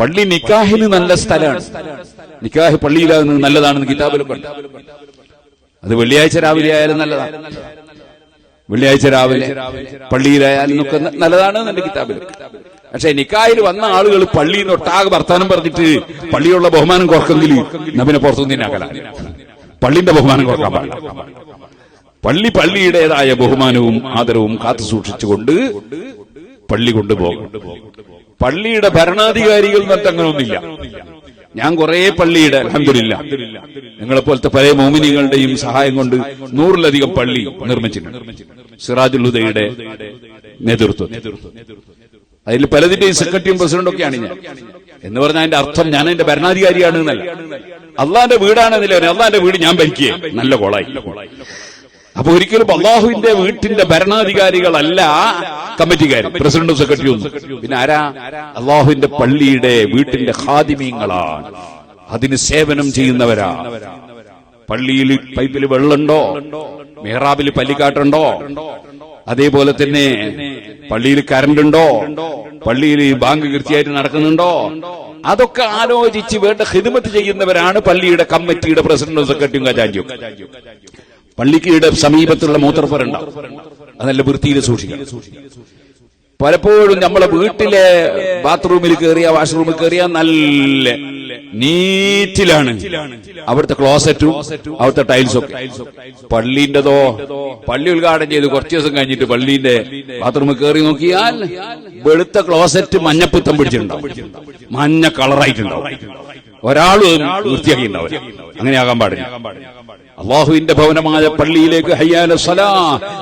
പള്ളി നിക്കാഹിന് നല്ല സ്ഥലമാണ്. നിക്കാഹി പള്ളിയിലാകുന്നത് നല്ലതാണെന്ന് കിതാബിലൊക്കെ അത് വെള്ളിയാഴ്ച രാവിലെ ആയാലും നല്ലതാണ്. വെള്ളിയാഴ്ച രാവിലെ പള്ളിയിലായാലും ഒക്കെ നല്ലതാണ് എന്റെ കിതാബിൽ പക്ഷെ നിക്കായിൽ വന്ന ആളുകൾ പള്ളിയിൽ നിന്ന് ഒട്ടാകെ വർത്താനം പറഞ്ഞിട്ട് പള്ളിയുള്ള ബഹുമാനം കുറക്കെങ്കിൽ നബിനെ പുറത്തുനിന്ന് അകല. പള്ളിന്റെ ബഹുമാനം കുറയ്ക്കാൻ പാടില്ല. പള്ളി പള്ളിയുടേതായ ബഹുമാനവും ആദരവും കാത്തു സൂക്ഷിച്ചുകൊണ്ട് പള്ളി കൊണ്ടുപോകും. പള്ളിയുടെ ഭരണാധികാരികൾ എന്നിട്ട് അങ്ങനൊന്നില്ല ഞാൻ കുറെ പള്ളിയുടെ അലഹമില്ല നിങ്ങളെ പോലത്തെ പല മോമിനികളുടെയും സഹായം കൊണ്ട് നൂറിലധികം പള്ളി നിർമ്മിച്ചിട്ടുണ്ട്. സിറാജുൽ ഹുദയുടെ നേതൃത്വം അതിൽ പലതിന്റെയും സെക്രട്ടറിയും പ്രസിഡന്റും ഒക്കെയാണ് ഞാൻ. എന്ന് പറഞ്ഞാൽ അതിന്റെ അർത്ഥം ഞാൻ എന്റെ ഭരണാധികാരിയാണ് എന്നല്ല. അള്ളാന്റെ വീടാണെന്നില്ല അള്ളാന്റെ വീട് ഞാൻ ഭരിക്കുകയെ. നല്ല കോളായി. അപ്പൊ ഒരിക്കലും അള്ളാഹുവിന്റെ വീട്ടിന്റെ ഭരണാധികാരികളല്ല കമ്മിറ്റിക്കാർ പ്രസിഡന്റും സെക്രട്ടറിയും പിന്നെ ആരാ? അള്ളാഹുവിന്റെ പള്ളിയുടെ വീട്ടിന്റെ ഹാദിമീങ്ങളാണ് അതിന് സേവനം ചെയ്യുന്നവരാ. പള്ളിയിൽ പൈപ്പിൽ വെള്ളമുണ്ടോ? മെഹ്റാബിൽ പല്ലിക്കാട്ടുണ്ടോ? അതേപോലെ തന്നെ പള്ളിയിൽ കറണ്ട് ഉണ്ടോ പള്ളിയിൽ ബാങ്ക് കൃത്യമായിട്ട് നടക്കുന്നുണ്ടോ? അതൊക്കെ ആലോചിച്ച് വേണ്ട ഹിദ്മത്ത് ചെയ്യുന്നവരാണ് പള്ളിയുടെ കമ്മിറ്റിയുടെ പ്രസിഡന്റും സെക്രട്ടറിയും ഖജാൻജിയും പള്ളിക്കയുടെ സമീപത്തുള്ള മൂത്രപ്പുരണ്ടാവും. അതല്ല വൃത്തിയിൽ സൂക്ഷിക്കണം. പലപ്പോഴും നമ്മളെ വീട്ടിലെ ബാത്റൂമിൽ കയറിയ വാഷ്റൂമിൽ കയറിയ നല്ല നീറ്റിലാണ്. അവിടുത്തെ ക്ലോസറ്റും അവിടുത്തെ ടൈൽസും പള്ളിന്റെതോ പള്ളി ഉദ്ഘാടനം ചെയ്ത് കുറച്ചു ദിവസം കഴിഞ്ഞിട്ട് പള്ളിന്റെ ബാത്റൂമിൽ കയറി നോക്കിയാൽ വെളുത്ത ക്ലോസറ്റ് മഞ്ഞപ്പിത്തം പിടിച്ചിട്ടുണ്ടാവും. മഞ്ഞ കളറായിട്ടുണ്ടാവും. ഒരാളും വൃത്തിയാക്കിയിട്ടുണ്ടാവില്ല. അങ്ങനെയാകാൻ പാടില്ല. അള്ളാഹുവിന്റെ ഭവനമായ പള്ളിയിലേക്ക് ഹയ്യാല സലാ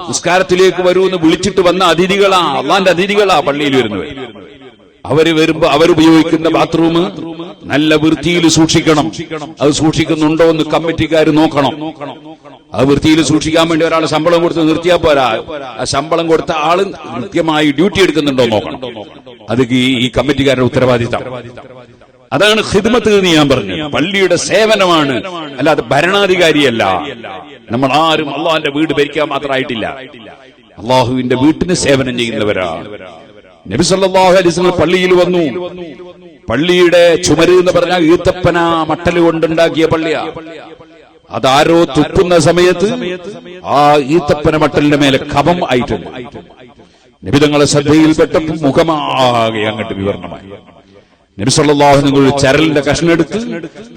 നിസ്കാരത്തിലേക്ക് വരൂ എന്ന് വിളിച്ചിട്ട് വന്ന അതിഥികളാ അള്ളാന്റെ അതിഥികളാ പള്ളിയിൽ വരുന്നത് അവർ വരുമ്പോ അവരുപയോഗിക്കുന്ന ബാത്റൂം നല്ല വൃത്തിയിൽ സൂക്ഷിക്കണം. അത് സൂക്ഷിക്കുന്നുണ്ടോ എന്ന് കമ്മിറ്റിക്കാർ നോക്കണം. അത് വൃത്തിയിൽ സൂക്ഷിക്കാൻ വേണ്ടി ഒരാൾ ശമ്പളം കൊടുത്ത് നിർത്തിയാൽ പോരാ. ആ ശമ്പളം കൊടുത്ത ആൾ കൃത്യമായി ഡ്യൂട്ടി എടുക്കുന്നുണ്ടോ നോക്കണം. അത് ഈ കമ്മിറ്റിക്കാരുടെ ഉത്തരവാദിത്തം. അതാണ് ഹിദ്മത്ത് എന്ന് ഞാൻ പറഞ്ഞു പള്ളിയുടെ സേവനമാണ്. അല്ലാതെ ഭരണാധികാരിയല്ല. നമ്മൾ ആരും അള്ളാഹിന്റെ വീട് ഭരിക്കാൻ മാത്രമായിട്ടില്ല. അള്ളാഹുവിന്റെ വീട്ടിന് സേവനം ചെയ്യുന്നവരാ. നബി സല്ലല്ലാഹു അലൈഹി വസല്ലം പള്ളിയിൽ വന്നു. പള്ളിയുടെ ചുമര് എന്ന് പറഞ്ഞാൽ ഈത്തപ്പന മട്ടൽ കൊണ്ടുണ്ടാക്കിയ പള്ളിയാ. അതാരോ തുപ്പുന്ന സമയത്ത് ആ ഈത്തപ്പന മട്ടലിന്റെ മേലെ കപം ആയിട്ടുണ്ട്. നിബിതങ്ങളെ ശ്രദ്ധയിൽപ്പെട്ടപ്പോൾ മുഖമാകെ അങ്ങോട്ട് വിവരണമായി. നബി സല്ലല്ലാഹു നിങ്ങൾ ഒരു ചരലിന്റെ കഷ്ണെടുത്ത്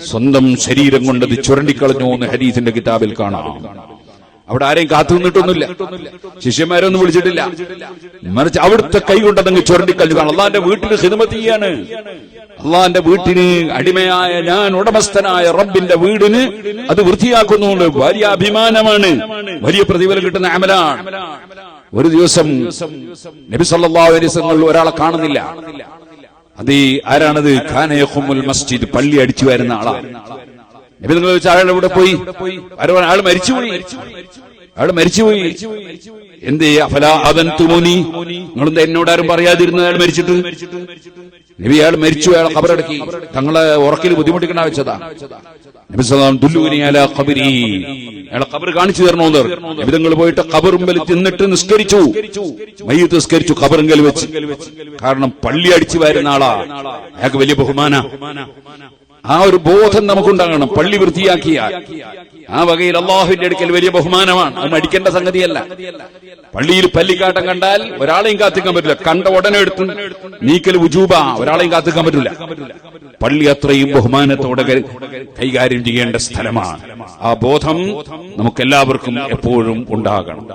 സ്വന്തം ശരീരം കൊണ്ട് അത് ചുരണ്ടിക്കളഞ്ഞു എന്ന് ഹരീസിന്റെ കിതാബിൽ കാണാം. അവിടെ ആരെയും കാത്തു നിന്നിട്ടൊന്നുമില്ല. ശിഷ്യന്മാരൊന്നും വിളിച്ചിട്ടില്ല. മറിച്ച് അവിടുത്തെ കൈ കൊണ്ടതങ്ങ് ചുരണ്ടിക്കളഞ്ഞു അള്ളാന്റെ വീട്ടിന് ഹിദ്മത്ത് ചെയ്യാണ്. അള്ളാന്റെ വീട്ടിന് അടിമയായ ഞാൻ ഉടമസ്ഥനായ റബ്ബിന്റെ വീടിന് അത് വൃത്തിയാക്കുന്നുണ്ട്. വലിയ അഭിമാനമാണ്. വലിയ പ്രതിഫലം കിട്ടുന്ന അമലാണ്. ഒരു ദിവസം നബി വസല്ലം ഒരാളെ കാണുന്നില്ല. അത് ഈ ആരാണത്? ഖാനയഖുമുൽ മസ്ജിദ് പള്ളി അടിച്ചു വരുന്ന ആളാണ് നബി നിങ്ങൾ ചോദിച്ചാൽ ആളുടെ ഇവിടെ പോയി. ആൾ മരിച്ചുപോയി മരിച്ചു മരിച്ചുപോയി എന്ത് അഫല അവൻ തുമുനി നിങ്ങളെന്താ എന്നോട് ആരും പറയാതിരുന്നത്? അയാൾ മരിച്ചിട്ട്? നബി അയാൾ മരിച്ചു അയാൾ കബറടക്കി തങ്ങളെ ഉറക്കിൽ ബുദ്ധിമുട്ടിക്കണ വെച്ചതാ നബി സല്ലല്ലാഹു ദുല്ലൂനി അലാ ഖബരി. അയാളെ കബർ കാണിച്ചു തരണോന്ന് വിധങ്ങൾ പോയിട്ട് ഖബറുമ്പൽ തിന്നിട്ട് നിസ്കരിച്ചു. മയ്യത്ത് നിസ്കരിച്ചു ഖബറുങ്കൽ വെച്ച്. കാരണം പള്ളി അടിച്ചു വരുന്ന ആളാ. അയാൾക്ക് വലിയ ബഹുമാന. ആ ഒരു ബോധം നമുക്കുണ്ടാകണം. പള്ളി വൃത്തിയാക്കിയ ആ വകയിൽ അള്ളാഹുവിന്റെ അടുക്കൽ വലിയ ബഹുമാനമാണ്. അത് മടിക്കേണ്ട സംഗതിയല്ല. പള്ളിയിൽ പല്ലിക്കാട്ടം കണ്ടാൽ ഒരാളെയും കാത്തിക്കാൻ പറ്റില്ല. കണ്ട ഉടനെ എടുത്തു. നീക്കൽ ഉജൂബ ഒരാളെയും കാത്തിക്കാൻ പറ്റില്ല. പള്ളി അത്രയും ബഹുമാനത്തോടെ കൈകാര്യം ചെയ്യേണ്ട സ്ഥലമാണ്. ആ ബോധം നമുക്കെല്ലാവർക്കും എപ്പോഴും ഉണ്ടാകണം.